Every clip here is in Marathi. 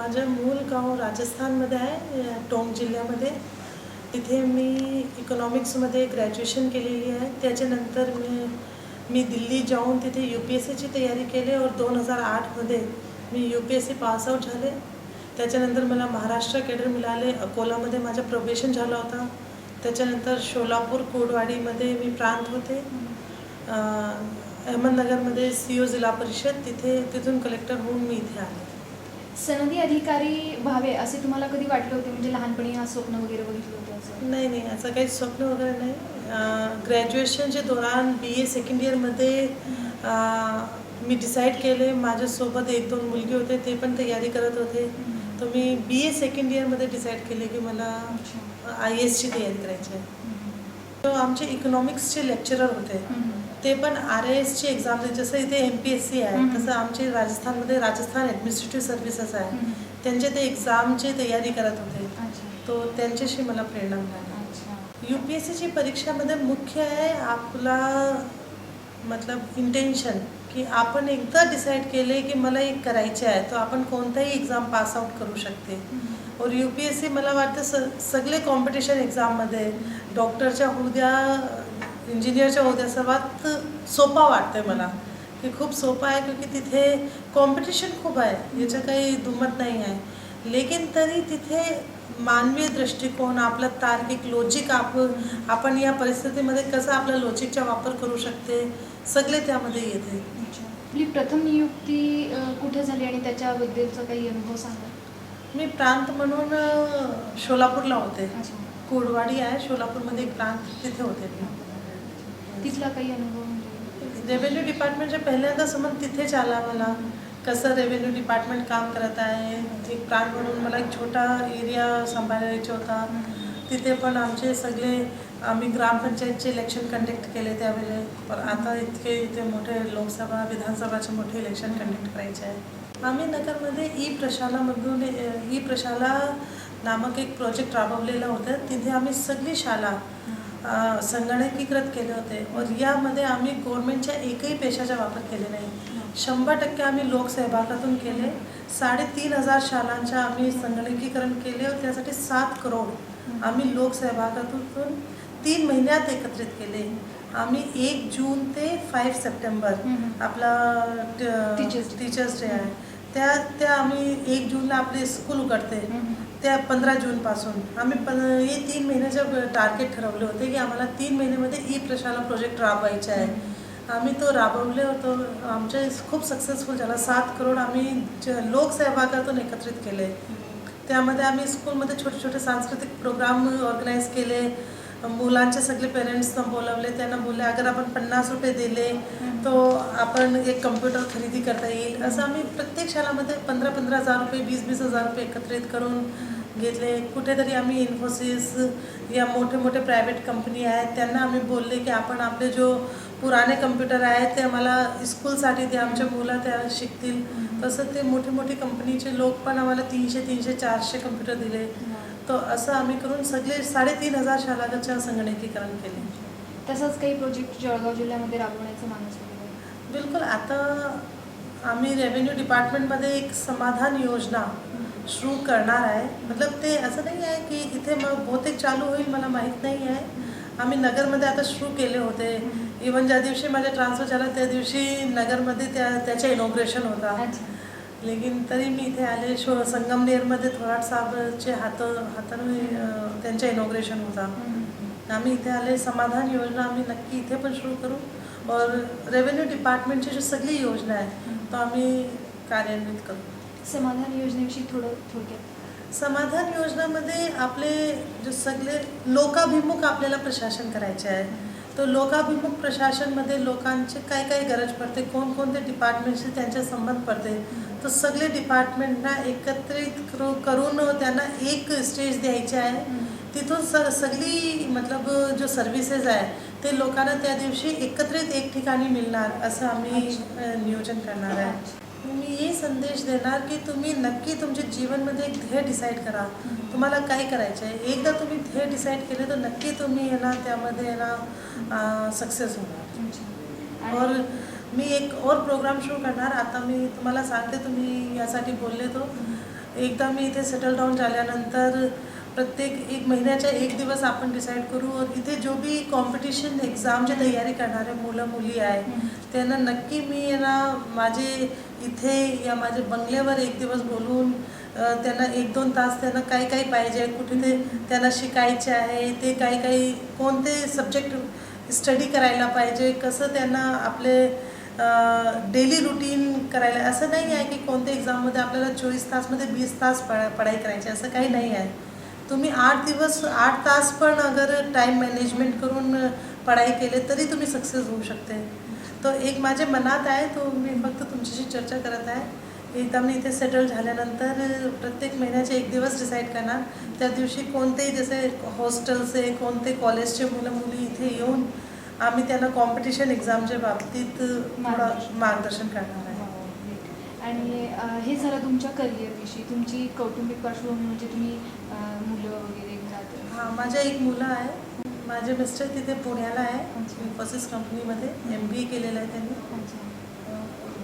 माझं मूळ गाव राजस्थानमध्ये आहे टोंग जिल्ह्यामध्ये. तिथे मी इकॉनॉमिक्समध्ये ग्रॅज्युएशन केलेली आहे. त्याच्यानंतर मी मी दिल्ली जाऊन तिथे यू पी एस सीची तयारी केली और दोन हजार आठमध्ये मी U P S C pass out झाले. त्याच्यानंतर मला महाराष्ट्र केडर मिळाले. अकोलामध्ये माझं प्रोबेशन झालं होता. त्याच्यानंतर सोलापूर कोडवाडीमध्ये मी प्रांत होते. अहमदनगरमध्ये सी ओ जिल्हा परिषद. तिथे तिथून कलेक्टर होऊन मी इथे आले. सनदी अधिकारी व्हावे असे तुम्हाला कधी वाटले होते? म्हणजे लहानपणी हा स्वप्न वगैरे बघितलं होतं असं? नाही नाही. असं काही स्वप्न वगैरे नाही. ग्रॅज्युएशनच्या दौरान बी ए सेकंड इयरमध्ये मी डिसाईड केले. माझ्यासोबत एक दोन मुलगी होते ते पण तयारी करत होते. तर मी बी ए सेकंड इयरमध्ये डिसाईड केले की मला आय एसची तयारी करायची आहे तो आमचे इकॉनॉमिक्सचे लेक्चरर होते. ते पण आर आय एसची एक्झाम जसं इथे एम पी एस सी आहे. तसं आमचे राजस्थानमध्ये राजस्थान ॲडमिनिस्ट्रेटिव्ह सर्व्हिसेस आहे. त्यांचे ते एक्झामची तयारी करत होते. तो त्यांच्याशी मला प्रेरणा मिळाली. यू पी एस सीची परीक्षामध्ये मुख्य आहे आपला मतलब इंटेन्शन की आपण एकदा डिसाईड केले की मला एक करायचे आहे तर आपण कोणताही एक्झाम पास आउट करू शकते. और यू पी एस सी मला वाटतं स सगळे कॉम्पिटिशन एक्झाममध्ये डॉक्टरच्या होद्या इंजिनियरच्या होद्या सर्वात सोपा वाटतं मला. की खूप सोपं आहे क्योंकि तिथे कॉम्पिटिशन खूप आहे. याचं काही दुमत नाही आहे. लेकिन तरी तिथे मानवीय दृष्टिकोन आपला तार्किक लॉजिक आप आपण या परिस्थितीमध्ये कसं आपला लॉजिकचा वापर करू शकते सगळे त्यामध्ये येते. आपली प्रथम नियुक्ती कुठे झाली आणि त्याच्याबद्दलचा काही अनुभव सांगा? मी प्रांत म्हणून अ, सोलापूरला होते. कोडवाडी आहे सोलापूरमध्ये एक प्रांत तिथे होते मी. तिथला काही अनुभव म्हणजे? रेव्हेन्यू डिपार्टमेंटच्या पहिल्यांदा समज तिथेच आला मला. कसं रेव्हेन्यू डिपार्टमेंट काम करत आहे एक प्रांत म्हणून मला एक छोटा एरिया सांभाळायचा होता. तिथे पण आमचे सगळे आम्ही ग्रामपंचायतचे इलेक्शन कंडक्ट केले त्यावेळेला. पण आता इतके इथे मोठे लोकसभा विधानसभाचे मोठे इलेक्शन कंडक्ट करायचे आहे. आम्ही नगरमध्ये ई प्रशालामधून ई प्रशाला नामक एक प्रोजेक्ट राबवलेला होता. तिथे आम्ही सगळी शाळा संगणकीकृत केले होते. और यामध्ये आम्ही गव्हर्नमेंटच्या एकही पेशाचा वापर केले नाही. शंभर टक्के आम्ही लोकसहभागातून केले. साडेतीन हजार शाळांच्या आम्ही संगणकीकरण केले. और त्यासाठी सात करोड आम्ही लोकसहभागातून तीन महिन्यात एकत्रित केले. आम्ही एक जून ते फाईव्ह सप्टेंबर. आपला Day. टीचर्स डे आहे. त्या त्या आम्ही एक जूनला आपले स्कूल उघडते. त्या पंधरा जूनपासून. आम्ही पण हे तीन महिन्याचं टार्गेट ठरवले होते की आम्हाला तीन महिन्यामध्ये ई प्रशाला प्रोजेक्ट राबवायचा आहे. आम्ही तो राबवले होतो. आमच्या खूप सक्सेसफुल झाला. सात करोड आम्ही ज- लोकसहभागातून एकत्रित केले. त्यामध्ये आम्ही स्कूलमध्ये छोटे छोटे सांस्कृतिक प्रोग्राम ऑर्गनाईज केले. मुलांचे सगळे पेरेंट्सना बोलवले त्यांना बोलले अगर आपण पन्नास रुपये दिले तो आपण एक कम्प्युटर खरेदी करता येईल. असं आम्ही प्रत्येक शाळामध्ये पंधरा पंधरा हजार रुपये वीस वीस हजार रुपये एकत्रित करून घेतले. कुठेतरी आम्ही इन्फोसिस या मोठे मोठे प्रायव्हेट कंपनी आहेत त्यांना आम्ही बोलले की आपण आपले जो पुराणे कम्प्युटर आहेत ते आम्हाला स्कूलसाठी ते आमच्या मुलं त्या शिकतील. तसं ते मोठे मोठे कंपनीचे लोक पण आम्हाला तीनशे तीनशे चारशे कम्प्युटर दिले. तर असं आम्ही करून सगळे साडेतीन हजार शाळांच्या संगणकीकरण केले. तसंच काही प्रोजेक्ट जळगाव जिल्ह्यामध्ये राबवण्याचं मानस? बिलकुल आता आम्ही रेव्हेन्यू डिपार्टमेंटमध्ये एक समाधान योजना सुरू करणार आहे. मतलब ते असं नाही आहे की इथे मग बहुतेक चालू होईल मला माहीत नाही आहे. आम्ही नगरमध्ये आता सुरू केले होते. इवन ज्या दिवशी माझा ट्रान्सफर झाला त्या दिवशी नगरमध्ये त्या त्याचं इनॉग्रेशन होता. लेकिन तरी मी इथे आले शो संगमनेरमध्ये थोराट साहेबचे हात हाताने त्यांचं इनॉग्रेशन होता. आम्ही इथे आले समाधान योजना आम्ही नक्की इथे पण सुरू करू. और रेव्हेन्यू डिपार्टमेंटची जी सगळी योजना आहे तो आम्ही कार्यान्वित करू. समाधान योजनेविषयी थोडं थोडक्यात. समाधान योजनामध्ये आपले जे सगळे लोकाभिमुख आपल्याला प्रशासन करायचे आहे. तो लोकाभिमुख प्रशासनमध्ये लोकांचे काय काय गरज पडते? कोणकोणते डिपार्टमेंटशी त्यांचे संबंध पडते? तर सगळे डिपार्टमेंटना एकत्रित करू करून त्यांना एक स्टेज द्यायचे आहे. तिथून स सगळी मतलब जो सर्व्हिसेस आहे ते लोकांना त्या दिवशी एकत्रित एक ठिकाणी मिळणार असं आम्ही नियोजन करणार आहे. मी हे संदेश देणार की तुम्ही नक्की तुमच्या जीवनमध्ये एक ध्येय डिसाईड करा. तुम्हाला काय करायचं आहे? एकदा तुम्ही ध्येय डिसाईड केले तर नक्की तुम्ही आहे ना त्यामध्ये आहे ना सक्सेस होणार. और मी एक और प्रोग्राम सुरू करणार. आता मी तुम्हाला सांगते तुम्ही यासाठी बोलले तो. एकदा मी इथे सेटल डाऊन झाल्यानंतर प्रत्येक एक महिन्याच्या एक दिवस आपण डिसाईड करू और इथे जो भी कॉम्पिटिशन एक्झामची तयारी करणारे मुलं मुली आहे त्यांना नक्की मी ना माझे इथे या माझ्या बंगल्यावर एक दिवस बोलून त्यांना एक दोन तास त्यांना काय काय पाहिजे कुठे ते त्यांना शिकायचे आहे ते काय काही कोणते सब्जेक्ट स्टडी करायला पाहिजे कसं त्यांना आपले डेली रुटीन करायला असं नाही आहे की कोणत्या एक्झाममध्ये आपल्याला चोवीस तासमध्ये वीस तास पढा पढाई करायची असं काही नाही आहे. तुम्ही आठ दिवस आठ तास पण अगर टाईम मॅनेजमेंट करून पढाई केले तरी तुम्ही सक्सेस होऊ शकते. तो एक माझ्या मनात आहे तो मी फक्त तुमच्याशी चर्चा करत आहे. एकदा मी इथे सेटल झाल्यानंतर प्रत्येक महिन्याचे एक दिवस डिसाईड करणार. त्या दिवशी कोणतेही जसे हॉस्टेलचे कोणते कॉलेजचे मुलं मुली इथे येऊन आम्ही त्यांना कॉम्पिटिशन एक्झामच्या बाबतीत थोडं मार्गदर्शन. मार्गदर्शन करणार आहे. आणि हे झालं तुमच्या करिअरविषयी. तुमची कौटुंबिक पार्श्वभूमी म्हणजे तुम्ही मुलं वगैरे घरात हां माझ्या एक मुलं आहे. माझे मिस्टर तिथे पुण्याला आहे. इन्फोसिस कंपनीमध्ये एम बी ए केलेलं आहे त्यांनी.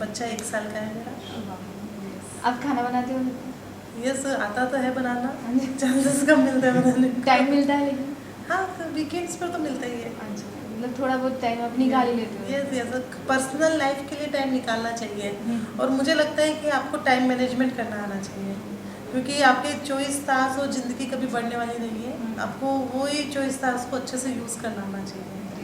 बच्चा एक साल का है मेरा. आप खाना बनाते हो? यस आता तो है बनाना. चांसेस कम मिलते हैं बनाने। टाइम मिलता है लेकिन? हाँ वीकेंड्स पर तो मिलता ही है. मतलब थोड़ा बहुत टाइम आप निकाल ही लेते हो यस यस पर्सनल लाइफ के लिए टाइम निकालना चाहिए। हम्म। और मुझे लगता है कि आपको टाइम मैनेजमेंट करना आना चाहिए। क्योंकि आपके चौबीस तास वो ज़िंदगी कभी बढ़ने वाली नहीं है। आपको वो ही चौबीस तास को अच्छे से यूज़ करना आना चाहिए।